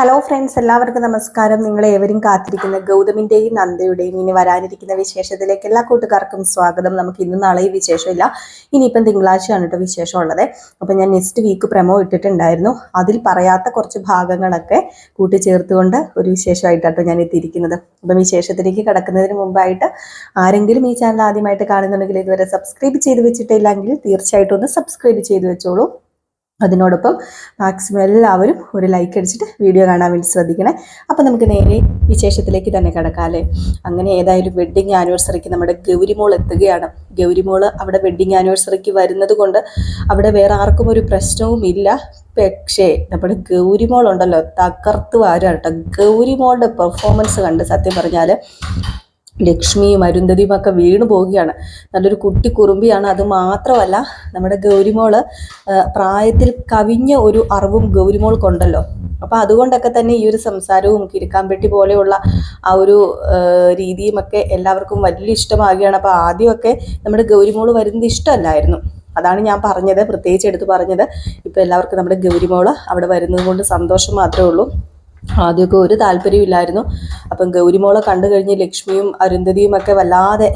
Hello friends എല്ലാവർക്കും നമസ്കാരം. നിങ്ങളെ ഏവരും കാത്തിരിക്കുന്ന ഗൗതമിന്റെയും നന്ദയുടെയും ഇനി വരാനിരിക്കുന്ന വിശേഷത്തിലേക്ക് എല്ലാ കൂട്ടുകാർക്കും സ്വാഗതം. നമുക്ക് ഇന്ന് നാളെയും വിശേഷമില്ല. ഇനിയിപ്പം തിങ്കളാഴ്ചയാണ് കേട്ടോ വിശേഷം ഉള്ളത് അപ്പം ഞാൻ നെക്സ്റ്റ് വീക്ക് പ്രമോ ഇട്ടിട്ടുണ്ടായിരുന്നു. അതിൽ പറയാത്ത കുറച്ച് ഭാഗങ്ങളൊക്കെ കൂട്ടിച്ചേർത്തുകൊണ്ട് ഒരു വിശേഷമായിട്ടാട്ടോ ഞാൻ എത്തിയിരിക്കുന്നത്. അപ്പം വിശേഷത്തിലേക്ക് കിടക്കുന്നതിന് മുമ്പായിട്ട് ആരെങ്കിലും ഈ ചാനൽ ആദ്യമായിട്ട് കാണുന്നുണ്ടെങ്കിൽ ഇതുവരെ സബ്സ്ക്രൈബ് ചെയ്ത് വെച്ചിട്ടില്ലെങ്കിൽ തീർച്ചയായിട്ടും ഒന്ന് സബ്സ്ക്രൈബ് ചെയ്ത് വെച്ചോളൂ. അതിനോടൊപ്പം മാക്സിമം എല്ലാവരും ഒരു ലൈക്ക് അടിച്ചിട്ട് വീഡിയോ കാണാൻ വേണ്ടി ശ്രദ്ധിക്കണേ. അപ്പം നമുക്ക് നേരെ വിശേഷത്തിലേക്ക് തന്നെ കിടക്കാം അല്ലേ? അങ്ങനെ ഏതായാലും വെഡ്ഡിങ് ആനിവേഴ്സറിക്ക് നമ്മുടെ ഗൗരിമോൾ എത്തുകയാണ്. ഗൗരിമോൾ അവിടെ വെഡ്ഡിങ് ആനിവേഴ്സറിക്ക് വരുന്നത് കൊണ്ട് അവിടെ വേറെ ആർക്കും ഒരു പ്രശ്നവും ഇല്ല. പക്ഷേ നമ്മുടെ ഗൗരിമോൾ ഉണ്ടല്ലോ തകർത്ത് വാരാണ് കേട്ടോ. ഗൗരിമോളുടെ പെർഫോമൻസ് കണ്ട് സത്യം പറഞ്ഞാൽ ലക്ഷ്മിയും അരുന്ധതിയും ഒക്കെ വീണു പോവുകയാണ്. നല്ലൊരു കുട്ടി കുറുമ്പിയാണ്. അത് മാത്രമല്ല നമ്മുടെ ഗൗരിമോൾ പ്രായത്തിൽ കവിഞ്ഞ ഒരു അറിവും ഗൗരിമോൾക്കുണ്ടല്ലോ അപ്പൊ അതുകൊണ്ടൊക്കെ തന്നെ ഈ ഒരു സംസാരവും കിരുക്കാമ്പെട്ടി പോലെയുള്ള ആ ഒരു രീതിയുമൊക്കെ എല്ലാവർക്കും വലിയ ഇഷ്ടമാകുകയാണ് അപ്പൊ ആദ്യമൊക്കെ നമ്മുടെ ഗൗരിമോൾ വരുന്നത് ഇഷ്ടമല്ലായിരുന്നു. അതാണ് ഞാൻ പറഞ്ഞത് പ്രത്യേകിച്ച് എടുത്ത് പറഞ്ഞത്. ഇപ്പൊ എല്ലാവർക്കും നമ്മുടെ ഗൗരിമോൾ അവിടെ വരുന്നത് കൊണ്ട് സന്തോഷം മാത്രമേ ഉള്ളൂ. ആദ്യമൊക്കെ ഒരു താല്പര്യമില്ലായിരുന്നു. അപ്പം ഗൗരിമോളെ കണ്ടു കഴിഞ്ഞ് ലക്ഷ്മിയും അരുന്ധതിയും ഒക്കെ വല്ലാതെ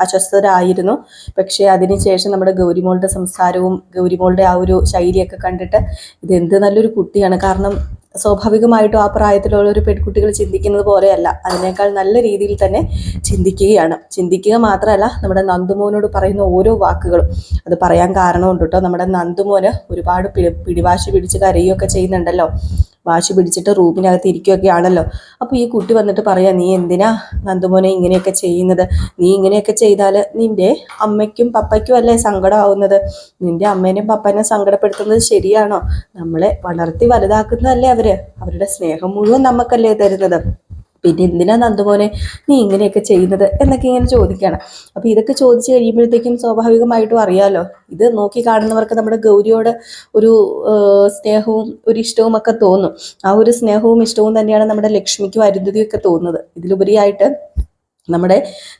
അസ്വസ്ഥരായിരുന്നു. പക്ഷേ അതിനുശേഷം നമ്മുടെ ഗൗരിമോളുടെ സംസാരവും ഗൗരിമോളുടെ ആ ഒരു ശൈലിയൊക്കെ കണ്ടിട്ട് ഇതെന്ത് നല്ലൊരു കുട്ടിയാണ്. കാരണം സ്വാഭാവികമായിട്ടും ആ പ്രായത്തിലുള്ള ഒരു പെൺകുട്ടികൾ ചിന്തിക്കുന്നത് പോലെയല്ല. അതിനേക്കാൾ നല്ല രീതിയിൽ തന്നെ ചിന്തിക്കുകയാണ്. ചിന്തിക്കുക മാത്രമല്ല നമ്മുടെ നന്ദുമോനോട് പറയുന്ന ഓരോ വാക്കുകളും. അത് പറയാൻ കാരണമുണ്ട് കേട്ടോ. നമ്മുടെ നന്ദുമോന് ഒരുപാട് പിടി പിടിവാശി പിടിച്ച് കരയുകയൊക്കെ ചെയ്യുന്നുണ്ടല്ലോ. വാശി പിടിച്ചിട്ട് റൂമിനകത്ത് ഇരിക്കുകയൊക്കെ ആണല്ലോ അപ്പോൾ ഈ കുട്ടി വന്നിട്ട് പറയാ നീ എന്തിനാ നന്ദുമോനെ ഇങ്ങനെയൊക്കെ ചെയ്യുന്നത്? നീ ഇങ്ങനെയൊക്കെ ചെയ്താൽ നിന്റെ അമ്മയ്ക്കും പപ്പയ്ക്കും അല്ലേ സങ്കടമാവുന്നത്? നിന്റെ അമ്മേനെയും പപ്പനെയും സങ്കടപ്പെടുത്തുന്നത് ശരിയാണോ? നമ്മളെ വളർത്തി വലുതാക്കുന്നതല്ലേ അവർ? അവരുടെ സ്നേഹം മുഴുവൻ നമുക്കല്ലേ തരുന്നത്? പിന്നെ എന്തിനാ നന്ദുപോലെ നീ ഇങ്ങനെയൊക്കെ ചെയ്യുന്നത് എന്നൊക്കെ ഇങ്ങനെ ചോദിക്കുകയാണ്. അപ്പോൾ ഇതൊക്കെ ചോദിച്ചു കഴിയുമ്പോഴത്തേക്കും സ്വാഭാവികമായിട്ടും അറിയാലോ ഇത് നോക്കി കാണുന്നവർക്ക് നമ്മുടെ ഗൗരിയോട് ഒരു സ്നേഹവും ഒരു ഇഷ്ടവും ഒക്കെ തോന്നും. ആ ഒരു സ്നേഹവും ഇഷ്ടവും തന്നെയാണ് നമ്മുടെ ലക്ഷ്മിക്കും അരുന്ധതിയൊക്കെ തോന്നുന്നത്. ഇതിലുപരിയായിട്ട് നമ്മുടെ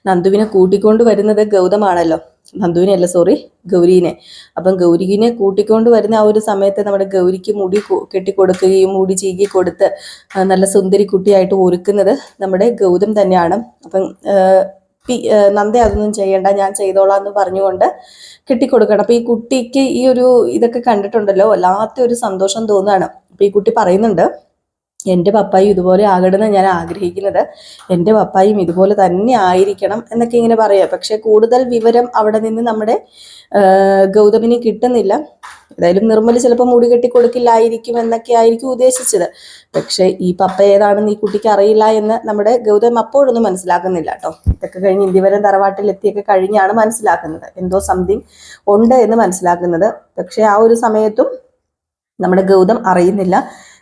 നന്ദുവിനെ കൂട്ടിക്കൊണ്ട് വരുന്നത് ഗൗതമാണല്ലോ. നന്ദുവിനെ അല്ല സോറി ഗൗരീനെ. അപ്പം ഗൗരീനെ കൂട്ടിക്കൊണ്ട് വരുന്ന ആ ഒരു സമയത്ത് നമ്മുടെ ഗൗരിക്ക് മുടി കെട്ടിക്കൊടുക്കുകയും മുടി ചീകി കൊടുത്ത് നല്ല സുന്ദരി കുട്ടിയായിട്ട് ഒരുക്കുന്നത് നമ്മുടെ ഗൗതം തന്നെയാണ്. അപ്പം പി- നന്ദ അതൊന്നും ചെയ്യണ്ട ഞാൻ ചെയ്തോളാം എന്ന് പറഞ്ഞുകൊണ്ട് കെട്ടിക്കൊടുക്കണം അപ്പം ഈ കുട്ടിക്ക് ഈ ഒരു ഇതൊക്കെ കണ്ടിട്ടുണ്ടല്ലോ വല്ലാത്ത ഒരു സന്തോഷം തോന്നുകയാണ്. അപ്പം ഈ കുട്ടി പറയുന്നുണ്ട് എന്റെ പപ്പായും ഇതുപോലെ ആകണമെന്ന് ഞാൻ ആഗ്രഹിക്കുന്നത്. എന്റെ പപ്പായും ഇതുപോലെ തന്നെ ആയിരിക്കണം എന്നൊക്കെ ഇങ്ങനെ പറയാം. പക്ഷേ കൂടുതൽ വിവരം അവിടെ നിന്ന് നമ്മുടെ ഗൗതമിന് കിട്ടുന്നില്ല. ഏതായാലും നിർമ്മൽ ചിലപ്പോൾ മുടി കെട്ടി കൊടുക്കില്ലായിരിക്കും എന്നൊക്കെ ആയിരിക്കും ഉദ്ദേശിച്ചത്. പക്ഷേ ഈ പപ്പ ഏതാണെന്ന് ഈ കുട്ടിക്ക് അറിയില്ല എന്ന് നമ്മുടെ ഗൗതം അപ്പോഴൊന്നും മനസ്സിലാക്കുന്നില്ല കേട്ടോ. ഇതൊക്കെ കഴിഞ്ഞ് ഇന്ത്യവരം തറവാട്ടിൽ എത്തിയൊക്കെ കഴിഞ്ഞാണ് മനസ്സിലാക്കുന്നത്. എന്തോ സംതിങ് ഉണ്ട് എന്ന് മനസ്സിലാക്കുന്നത്. പക്ഷേ ആ ഒരു സമയത്തും നമ്മുടെ ഗൗതം അറിയുന്നില്ല.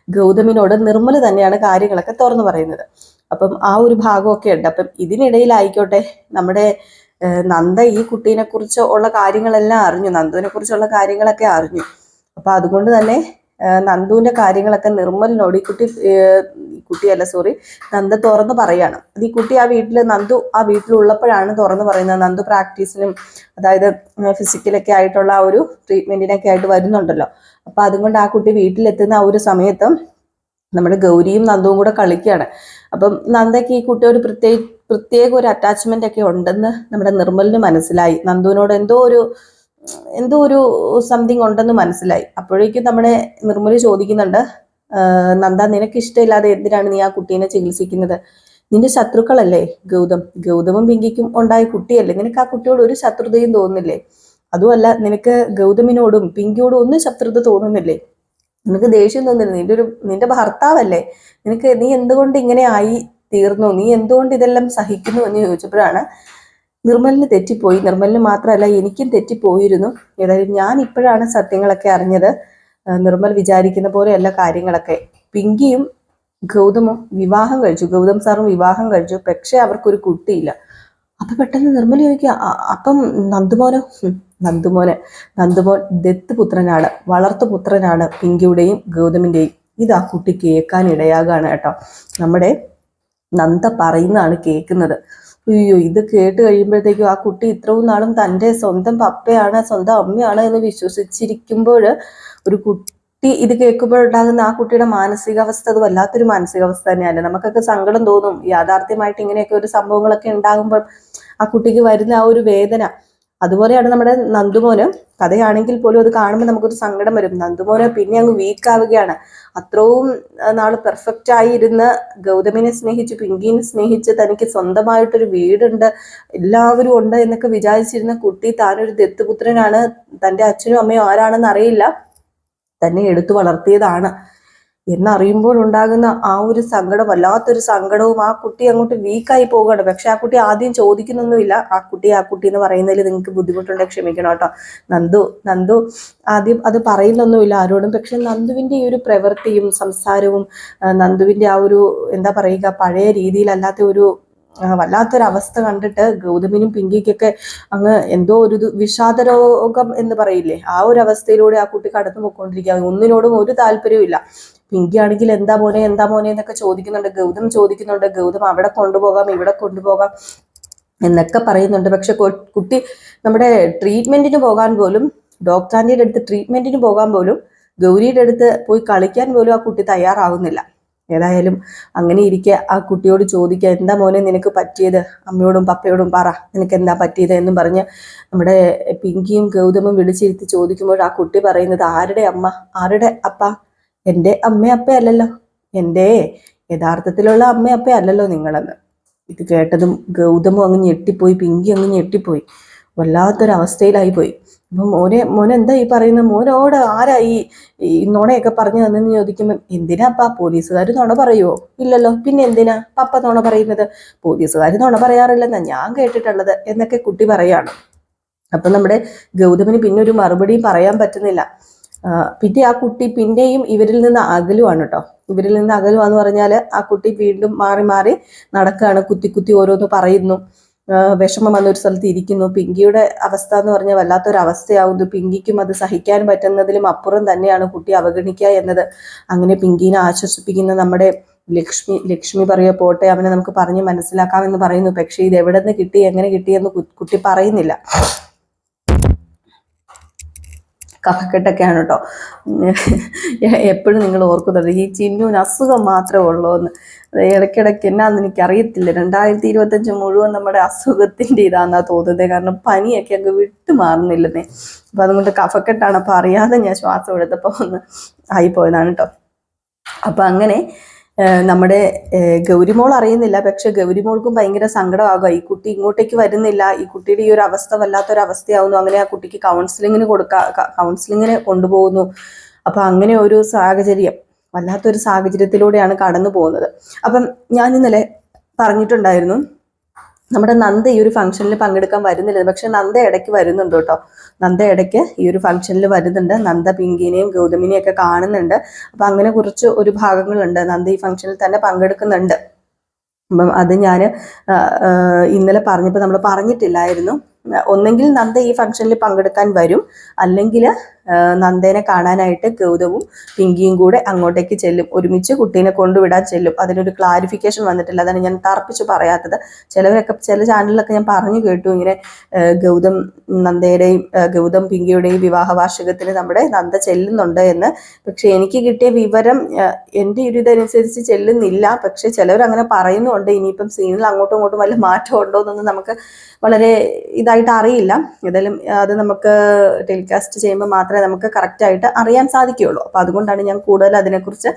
ഗൗതമിനോട് നിർമ്മല തന്നെയാണ് കാര്യങ്ങളൊക്കെ തുറന്നു പറയുന്നത്. അപ്പം ആ ഒരു ഭാഗമൊക്കെ ഉണ്ട്. അപ്പം ഇതിനിടയിലായിക്കോട്ടെ നമ്മുടെ നന്ദ ഈ കുട്ടീനെ കുറിച്ച് ഉള്ള കാര്യങ്ങളെല്ലാം അറിഞ്ഞു. നന്ദുവിനെ കുറിച്ചുള്ള കാര്യങ്ങളൊക്കെ അറിഞ്ഞു. അപ്പൊ അതുകൊണ്ട് തന്നെ നന്ദുവിന്റെ കാര്യങ്ങളൊക്കെ നിർമ്മലിനോട് ഈ കുട്ടി കുട്ടിയല്ല സോറി നന്ദ തുറന്ന് പറയാണ്. അത് ഈ കുട്ടി ആ വീട്ടിൽ നന്ദു ആ വീട്ടിലുള്ളപ്പോഴാണ് തുറന്ന് പറയുന്നത്. നന്ദു പ്രാക്ടീസിനും അതായത് ഫിസിക്കലൊക്കെ ആയിട്ടുള്ള ആ ഒരു ട്രീറ്റ്മെന്റിനൊക്കെ ആയിട്ട് വരുന്നുണ്ടല്ലോ. അപ്പൊ അതുകൊണ്ട് ആ കുട്ടി വീട്ടിലെത്തുന്ന ആ ഒരു സമയത്ത് നമ്മുടെ ഗൗരിയും നന്ദുവും കൂടെ കളിക്കുകയാണ്. അപ്പം നന്ദയ്ക്ക് ഈ കുട്ടി ഒരു പ്രത്യേക പ്രത്യേക ഒരു അറ്റാച്ച്മെന്റ് ഒക്കെ ഉണ്ടെന്ന് നമ്മുടെ നിർമ്മലിന് മനസ്സിലായി. നന്ദുവിനോട് എന്തോ ഒരു എന്തോ ഒരു സംതിങ് ഉണ്ടെന്ന് മനസ്സിലായി. അപ്പോഴേക്കും നമ്മുടെ നിർമ്മല ചോദിക്കുന്നുണ്ട് "ആ, നന്ദ നിനക്ക് ഇഷ്ടമില്ലാതെ എന്തിനാണ് നീ ആ കുട്ടീനെ ചികിത്സിക്കുന്നത്? നിന്റെ ശത്രുക്കളല്ലേ ഗൗതം? ഗൗതമും പിങ്കിക്കും ഉണ്ടായ കുട്ടിയല്ലേ? നിനക്ക് ആ കുട്ടിയോട് ഒരു ശത്രുതയും തോന്നുന്നില്ലേ? അതുമല്ല നിനക്ക് ഗൗതമിനോടും പിങ്കിയോടും ഒന്നും ശത്രുത തോന്നുന്നില്ലേ? നിനക്ക് ദേഷ്യം തോന്നുന്നില്ല? നിന്റെ ഒരു നിന്റെ ഭർത്താവല്ലേ? നിനക്ക് നീ എന്തുകൊണ്ട് ഇങ്ങനെ ആയി തീർന്നു? നീ എന്തുകൊണ്ട് ഇതെല്ലാം സഹിക്കുന്നു? എന്ന് ചോദിച്ചപ്പോഴാണ് നിർമ്മലിന് തെറ്റിപ്പോയി. നിർമ്മലിന് മാത്രമല്ല എനിക്കും തെറ്റിപ്പോയിരുന്നു. ഏതായാലും ഞാൻ ഇപ്പോഴാണ് സത്യങ്ങളൊക്കെ അറിഞ്ഞത്. നിർമ്മൽ വിചാരിക്കുന്ന പോലെയല്ല കാര്യങ്ങളൊക്കെ. പിങ്കിയും ഗൗതമും വിവാഹം കഴിച്ചു. ഗൗതം സാറും വിവാഹം കഴിച്ചു. പക്ഷേ അവർക്കൊരു കുട്ടിയില്ല. അപ്പൊ പെട്ടെന്ന് നിർമ്മല ചോദിക്കുക അപ്പം നന്ദുമോനോ? "ഹും, നന്ദുമോന്. നന്ദുമോൻ ദത്ത് പുത്രനാണ് വളർത്തു പുത്രനാണ് പിങ്കിയുടെയും ഗൗതമിന്റെയും. ഇത് ആ കുട്ടി കേൾക്കാൻ ഇടയാകാണ് കേട്ടോ. നമ്മുടെ നന്ദ പറയുന്നതാണ് കേൾക്കുന്നത്. അയ്യോ ഇത് കേട്ട് കഴിയുമ്പോഴത്തേക്കും ആ കുട്ടി ഇത്രയും നാളും തന്റെ സ്വന്തം പപ്പയാണ് സ്വന്തം അമ്മയാണ് എന്ന് വിശ്വസിച്ചിരിക്കുമ്പോൾ ഒരു കുട്ടി ഇത് കേൾക്കുമ്പോഴുണ്ടാകുന്ന ആ കുട്ടിയുടെ മാനസികാവസ്ഥ അത് വല്ലാത്തൊരു മാനസികാവസ്ഥ തന്നെയാണ്. നമുക്കൊക്കെ സങ്കടം തോന്നും. യാഥാർത്ഥ്യമായിട്ട് ഇങ്ങനെയൊക്കെ ഒരു സംഭവങ്ങളൊക്കെ ഉണ്ടാകുമ്പോൾ ആ കുട്ടിക്ക് വരുന്ന ആ ഒരു വേദന. അതുപോലെയാണ് നമ്മുടെ നന്ദുമോന്. കഥയാണെങ്കിൽ പോലും അത് കാണുമ്പോൾ നമുക്കൊരു സങ്കടം വരും. നന്ദുമോന് പിന്നെ അങ്ങ് വീക്ക് ആവുകയാണ് അത്രയും നാൾ പെർഫെക്റ്റ് ആയിരുന്ന. ഗൗതമിനെ സ്നേഹിച്ച് പിങ്കിനെ സ്നേഹിച്ച് തനിക്ക് സ്വന്തമായിട്ടൊരു വീടുണ്ട്. എല്ലാവരും ഉണ്ട് എന്നൊക്കെ വിചാരിച്ചിരുന്ന കുട്ടി താനൊരു ദത്തുപുത്രനാണ്. തന്റെ അച്ഛനും അമ്മയും ആരാണെന്ന് അറിയില്ല. തന്നെ എടുത്തു വളർത്തിയതാണ്. എന്നറിയുമ്പോൾ ഉണ്ടാകുന്ന ആ ഒരു സങ്കടം വല്ലാത്തൊരു സങ്കടവും ആ കുട്ടി അങ്ങോട്ട് വീക്കായി പോവുകയാണ്. പക്ഷെ ആ കുട്ടി ആദ്യം ചോദിക്കുന്നൊന്നുമില്ല. ആ കുട്ടി ആ കുട്ടി എന്ന് പറയുന്നതിൽ നിങ്ങൾക്ക് ബുദ്ധിമുട്ടുണ്ടെങ്കിൽ ക്ഷമിക്കണം കേട്ടോ. നന്ദു നന്ദു ആദ്യം അത് പറയുന്നൊന്നുമില്ല ആരോടും. പക്ഷെ നന്ദുവിന്റെ ഈ ഒരു പ്രവൃത്തിയും സംസാരവും നന്ദുവിന്റെ ആ ഒരു എന്താ പറയുക പഴയ രീതിയിലല്ലാത്ത ഒരു വല്ലാത്തൊരവസ്ഥ കണ്ടിട്ട് ഗൗതമിനും പിങ്കിക്കൊക്കെ അങ്ങ് എന്തോ ഒരു വിഷാദ രോഗം എന്ന് പറയില്ലേ? ആ ഒരു അവസ്ഥയിലൂടെ ആ കുട്ടി കടന്നു പോയിക്കൊണ്ടിരിക്കുക ഒന്നിനോടും ഒരു താല്പര്യവും പിങ്കി ആണെങ്കിൽ എന്താ മോനെ എന്താ മോനെ എന്നൊക്കെ ചോദിക്കുന്നുണ്ട്. ഗൗതം ചോദിക്കുന്നുണ്ട്. ഗൗതം അവിടെ കൊണ്ടുപോകാം ഇവിടെ കൊണ്ടുപോകാം എന്നൊക്കെ പറയുന്നുണ്ട്. പക്ഷെ കുട്ടി നമ്മുടെ ട്രീറ്റ്മെന്റിന് പോകാൻ പോലും ഡോക്ടറിന്റെ അടുത്ത് ട്രീറ്റ്മെന്റിന് പോകാൻ പോലും ഗൗരിയുടെ അടുത്ത് പോയി കളിക്കാൻ പോലും ആ കുട്ടി തയ്യാറാവുന്നില്ല. ഏതായാലും അങ്ങനെ ഇരിക്കെ ആ കുട്ടിയോട് ചോദിക്കുക എന്താ മോനെ നിനക്ക് പറ്റിയത്? അമ്മയോടും പപ്പയോടും പറ നിനക്ക് എന്താ പറ്റിയത്? എന്നും പറഞ്ഞ് നമ്മുടെ പിങ്കിയും ഗൗതമും വിളിച്ചിരുത്തി ചോദിക്കുമ്പോൾ ആ കുട്ടി പറയുന്നത് ആരുടെ അമ്മ? ആരുടെ അപ്പ? എന്റെ അമ്മയപ്പ അല്ലല്ലോ. എന്റെ യഥാർത്ഥത്തിലുള്ള അമ്മയപ്പ അല്ലല്ലോ നിങ്ങളെന്ന്. ഇത് കേട്ടതും ഗൗതമും അങ്ങ് ഞെട്ടിപ്പോയി പിങ്കി അങ്ങ് ഞെട്ടിപ്പോയി. വല്ലാത്തൊരവസ്ഥയിലായി പോയി അപ്പം മോനെ മോനെ എന്താ ഈ പറയുന്നത് മോനോട് ആരാ ഈ നുണയൊക്കെ പറഞ്ഞു തന്നെന്ന് ചോദിക്കുമ്പോൾ എന്തിനാ അപ്പ പോലീസുകാർ നുണ പറയുമോ ഇല്ലല്ലോ. പിന്നെ എന്തിനാ? പപ്പ നുണ പറയുന്നത്? പോലീസുകാർ നുണ പറയാറില്ലെന്നാ ഞാൻ കേട്ടിട്ടുള്ളത് എന്നൊക്കെ കുട്ടി പറയാണ്. അപ്പം നമ്മുടെ ഗൗതമിന് പിന്നെ ഒരു മറുപടിയും പറയാൻ പറ്റുന്നില്ല. പിന്നെ ആ കുട്ടി പിന്നെയും ഇവരിൽ നിന്ന് അകലുവാണ് കേട്ടോ. ഇവരിൽ നിന്ന് അകലുവാന്ന് പറഞ്ഞാൽ ആ കുട്ടി വീണ്ടും മാറി മാറി നടക്കുകയാണ് കുത്തി കുത്തി ഓരോന്ന് പറയുന്നു. വിഷമം വന്നൊരു സ്ഥലത്ത് ഇരിക്കുന്നു. പിങ്കിയുടെ അവസ്ഥ എന്ന് പറഞ്ഞാൽ വല്ലാത്തൊരു അവസ്ഥയാവുന്നു പിങ്കിക്കും അത് സഹിക്കാൻ പറ്റുന്നതിലും അപ്പുറം തന്നെയാണ് കുട്ടി അവഗണിക്കുക എന്നത്. അങ്ങനെ പിങ്കിനെ ആശ്വസിപ്പിക്കുന്ന നമ്മുടെ ലക്ഷ്മി ലക്ഷ്മി പറയുക പോട്ടെ അവനെ നമുക്ക് പറഞ്ഞ് മനസ്സിലാക്കാമെന്ന് പറയുന്നു. പക്ഷേ ഇത് എവിടെ നിന്ന് കിട്ടി എങ്ങനെ കിട്ടിയെന്ന് കുട്ടി പറയുന്നില്ല. കഫക്കെട്ടൊക്കെയാണ് കേട്ടോ. എപ്പോഴും നിങ്ങൾ ഓർക്കുന്നുണ്ട്. ഈ ചിന്നുവിന് അസുഖം മാത്രമേ ഉള്ളൂ എന്ന്. ഇടയ്ക്കിടയ്ക്ക് എന്നാന്ന് എനിക്കറിയത്തില്ല. രണ്ടായിരത്തി ഇരുപത്തഞ്ച് മുഴുവൻ നമ്മുടെ അസുഖത്തിന്റെ ഇതാണെന്നാ തോന്നുന്നത്. കാരണം പനിയൊക്കെ അങ്ങ് വിട്ടു മാറുന്നില്ലെന്നേ. അപ്പം അതുകൊണ്ട് കഫക്കെട്ടാണ്. അപ്പം അറിയാതെ ഞാൻ ശ്വാസം എടുത്തപ്പോൾ ഒന്ന് ആയിപ്പോയതാണ് കേട്ടോ. അപ്പം അങ്ങനെ നമ്മുടെ ഗൗരിമോൾ അറിയുന്നില്ല. പക്ഷെ ഗൗരിമോൾക്കും ഭയങ്കര സങ്കടമാകുക ഈ കുട്ടി ഇങ്ങോട്ടേക്ക് വരുന്നില്ല. ഈ കുട്ടിയുടെ ഈ ഒരു അവസ്ഥ വല്ലാത്തൊരു അവസ്ഥയാവുന്നു അങ്ങനെ ആ കുട്ടിക്ക് കൗൺസിലിങ്ങിന് കൊടുക്കുക കൗൺസിലിങ്ങിന് കൊണ്ടുപോകുന്നു. അപ്പൊ അങ്ങനെ ഒരു സാഹചര്യം വല്ലാത്തൊരു സാഹചര്യത്തിലൂടെയാണ് കടന്നു പോകുന്നത് അപ്പം ഞാൻ ഇന്നലെ പറഞ്ഞിട്ടുണ്ടായിരുന്നു നമ്മുടെ നന്ദ ഈ ഒരു ഫംഗ്ഷനിൽ പങ്കെടുക്കാൻ വരുന്നില്ല. പക്ഷെ നന്ദ ഇടയ്ക്ക് വരുന്നുണ്ട് കേട്ടോ. നന്ദ ഇടയ്ക്ക് ഈ ഒരു ഫംഗ്ഷനിൽ വരുന്നുണ്ട്. നന്ദ പിങ്കിനെയും ഗൗതമിനെയും ഒക്കെ കാണുന്നുണ്ട്. അപ്പം അങ്ങനെ കുറച്ച് ഒരു ഭാഗങ്ങളുണ്ട്. നന്ദ ഈ ഫംഗ്ഷനിൽ തന്നെ പങ്കെടുക്കുന്നുണ്ട്. അപ്പം അത് ഞാൻ ഇന്നലെ പറഞ്ഞപ്പോൾ നമ്മൾ പറഞ്ഞിട്ടില്ലായിരുന്നു. ഒന്നെങ്കിൽ നന്ദ ഈ ഫംഗ്ഷനിൽ പങ്കെടുക്കാൻ വരും. അല്ലെങ്കിൽ നന്ദേനെ കാണാനായിട്ട് ഗൗതവും പിങ്കിയും കൂടെ അങ്ങോട്ടേക്ക് ചെല്ലും. ഒരുമിച്ച് കുട്ടീനെ കൊണ്ടുവിടാൻ ചെല്ലും. അതിനൊരു ക്ലാരിഫിക്കേഷൻ വന്നിട്ടില്ല. അതാണ് ഞാൻ തർപ്പിച്ച് പറയാത്തത്. ചിലവരൊക്കെ ചില ചാനലിലൊക്കെ ഞാൻ പറഞ്ഞു കേട്ടു. ഇങ്ങനെ ഗൗതം നന്ദയുടെയും ഗൗതം പിങ്കിയുടെയും വിവാഹ വാർഷികത്തിന് നമ്മുടെ നന്ദ ചെല്ലുന്നുണ്ട് എന്ന്. പക്ഷെ എനിക്ക് കിട്ടിയ വിവരം എന്റെ ഒരു ഇതനുസരിച്ച് ചെല്ലുന്നില്ല. പക്ഷെ ചിലവരങ്ങനെ പറയുന്നുണ്ട്. ഇനിയിപ്പം സീനിൽ അങ്ങോട്ടും ഇങ്ങോട്ടും വല്ല മാറ്റം ഉണ്ടോ എന്നൊന്നും നമുക്ക് വളരെ ഇതായിട്ട് അറിയില്ല ഏതായാലും അത് നമുക്ക് ടെലികാസ്റ്റ് ചെയ്യുമ്പോൾ മാത്രമേ നമുക്ക് കറക്റ്റായിട്ട് അറിയാൻ സാധിക്കുകയുള്ളൂ. അപ്പോൾ അതുകൊണ്ടാണ് ഞാൻ കൂടുതൽ അതിനെക്കുറിച്ച്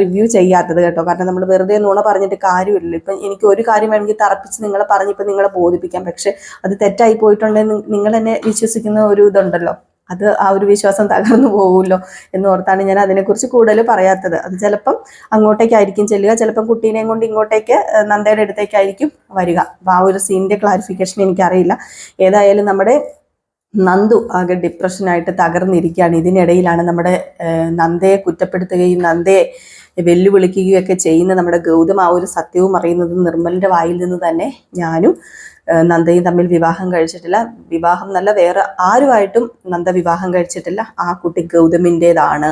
റിവ്യൂ ചെയ്യാത്തത് കേട്ടോ. കാരണം നമ്മൾ വെറുതെ നുണ പറഞ്ഞിട്ട് കാര്യമില്ലല്ലോ. ഇപ്പം എനിക്ക് ഒരു കാര്യം വേണമെങ്കിൽ തറപ്പിച്ച് നിങ്ങളെ പറഞ്ഞിപ്പോൾ നിങ്ങളെ ബോധിപ്പിക്കാം. പക്ഷേ അത് തെറ്റായി പോയിട്ടുണ്ടെങ്കിൽ നിങ്ങൾ എന്നെ വിശ്വസിക്കുന്ന ഒരു ഇതുണ്ടല്ലോ. അത് ആ ഒരു വിശ്വാസം തകർന്നു പോകുമല്ലോ എന്ന് ഓർത്താണ് ഞാൻ അതിനെക്കുറിച്ച് കൂടുതൽ പറയാത്തത്. അത് ചിലപ്പം അങ്ങോട്ടേക്കായിരിക്കും ചെല്ലുക ചിലപ്പം കുട്ടീനെയും കൊണ്ട് ഇങ്ങോട്ടേക്ക് നന്ദയുടെ അടുത്തേക്കായിരിക്കും വരിക. അപ്പോൾ ആ ഒരു സീനിന്റെ ക്ലാരിഫിക്കേഷൻ എനിക്കറിയില്ല. ഏതായാലും നമ്മുടെ നന്ദു ആകെ ഡിപ്രഷനായിട്ട് തകർന്നിരിക്കുകയാണ്. ഇതിനിടയിലാണ് നമ്മുടെ നന്ദയെ കുറ്റപ്പെടുത്തുകയും നന്ദയെ വെല്ലുവിളിക്കുകയും ഒക്കെ ചെയ്യുന്ന നമ്മുടെ ഗൗതം ആ ഒരു സത്യവും അറിയുന്നത് നിർമ്മലിന്റെ വായിൽ നിന്ന് തന്നെ ഞാനും നന്ദയും തമ്മിൽ വിവാഹം കഴിച്ചിട്ടില്ല. വിവാഹം നല്ല വേറെ ആരുമായിട്ടും നന്ദ വിവാഹം കഴിച്ചിട്ടില്ല. ആ കുട്ടി ഗൗതമിന്റെതാണ്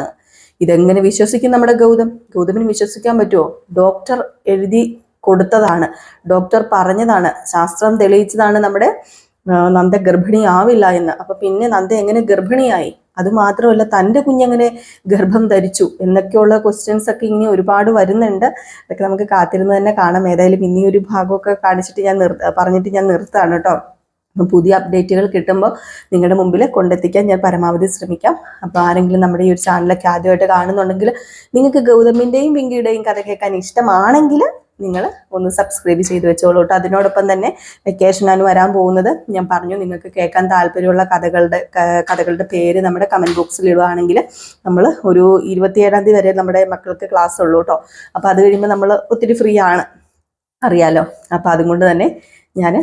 ഇതെങ്ങനെ വിശ്വസിക്കും നമ്മുടെ ഗൗതം? ഗൗതമിന് വിശ്വസിക്കാൻ പറ്റുമോ ഡോക്ടർ എഴുതി കൊടുത്തതാണ്. ഡോക്ടർ പറഞ്ഞതാണ്. ശാസ്ത്രം തെളിയിച്ചതാണ് നമ്മുടെ നന്ദ ഗർഭിണിയാവില്ല എന്ന്. അപ്പൊ പിന്നെ നന്ദ എങ്ങനെ ഗർഭിണിയായി? അതുമാത്രമല്ല തന്റെ കുഞ്ഞെങ്ങനെ ഗർഭം ധരിച്ചു എന്നൊക്കെയുള്ള ക്വസ്റ്റ്യൻസ് ഒക്കെ ഇനി ഒരുപാട് വരുന്നുണ്ട്. അതൊക്കെ നമുക്ക് കാത്തിരുന്ന് തന്നെ കാണാം. ഏതായാലും ഇനി ഒരു ഭാഗമൊക്കെ കാണിച്ചിട്ട് ഞാൻ പറഞ്ഞിട്ട് ഞാൻ നിർത്താണ് കേട്ടോ. പുതിയ അപ്ഡേറ്റുകൾ കിട്ടുമ്പോൾ നിങ്ങളുടെ മുമ്പിൽ കൊണ്ടെത്തിക്കാൻ ഞാൻ പരമാവധി ശ്രമിക്കാം. അപ്പോൾ ആരെങ്കിലും നമ്മുടെ ഈ ഒരു ചാനലൊക്കെ ആദ്യമായിട്ട് കാണുന്നുണ്ടെങ്കിൽ നിങ്ങൾക്ക് ഗൗതമിന്റെയും പിങ്കിയുടെയും കഥ കേൾക്കാൻ ഇഷ്ടമാണെങ്കിൽ നിങ്ങൾ ഒന്ന് സബ്സ്ക്രൈബ് ചെയ്ത് വെച്ചോളൂ കേട്ടോ അതിനോടൊപ്പം തന്നെ വെക്കേഷനാണ് വരാൻ പോകുന്നത്. ഞാൻ പറഞ്ഞു നിങ്ങൾക്ക് കേൾക്കാൻ താല്പര്യമുള്ള കഥകളുടെ കഥകളുടെ പേര് നമ്മുടെ കമന്റ് ബോക്സിൽ ഇടുകയാണെങ്കിൽ നമ്മൾ ഒരു ഇരുപത്തിയേഴാം തീയതി വരെ നമ്മുടെ മക്കൾക്ക് ക്ലാസ് ഉള്ളൂ കേട്ടോ അപ്പോൾ അത് കഴിയുമ്പോൾ നമ്മൾ ഒത്തിരി ഫ്രീ ആണ്. അറിയാലോ. അപ്പോൾ അതുകൊണ്ട് തന്നെ ഞാൻ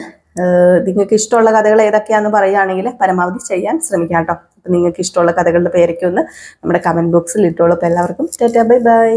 നിങ്ങൾക്ക് ഇഷ്ടമുള്ള കഥകൾ ഏതൊക്കെയാണെന്ന് പറയുകയാണെങ്കിൽ പരമാവധി ചെയ്യാൻ ശ്രമിക്കാം കേട്ടോ അപ്പം നിങ്ങൾക്ക് ഇഷ്ടമുള്ള കഥകളുടെ പേരൊക്കെ ഒന്ന് നമ്മുടെ കമന്റ് ബോക്സിൽ ഇട്ടോളൂ. അപ്പോൾ എല്ലാവർക്കും ടാറ്റാ ബൈ ബൈ.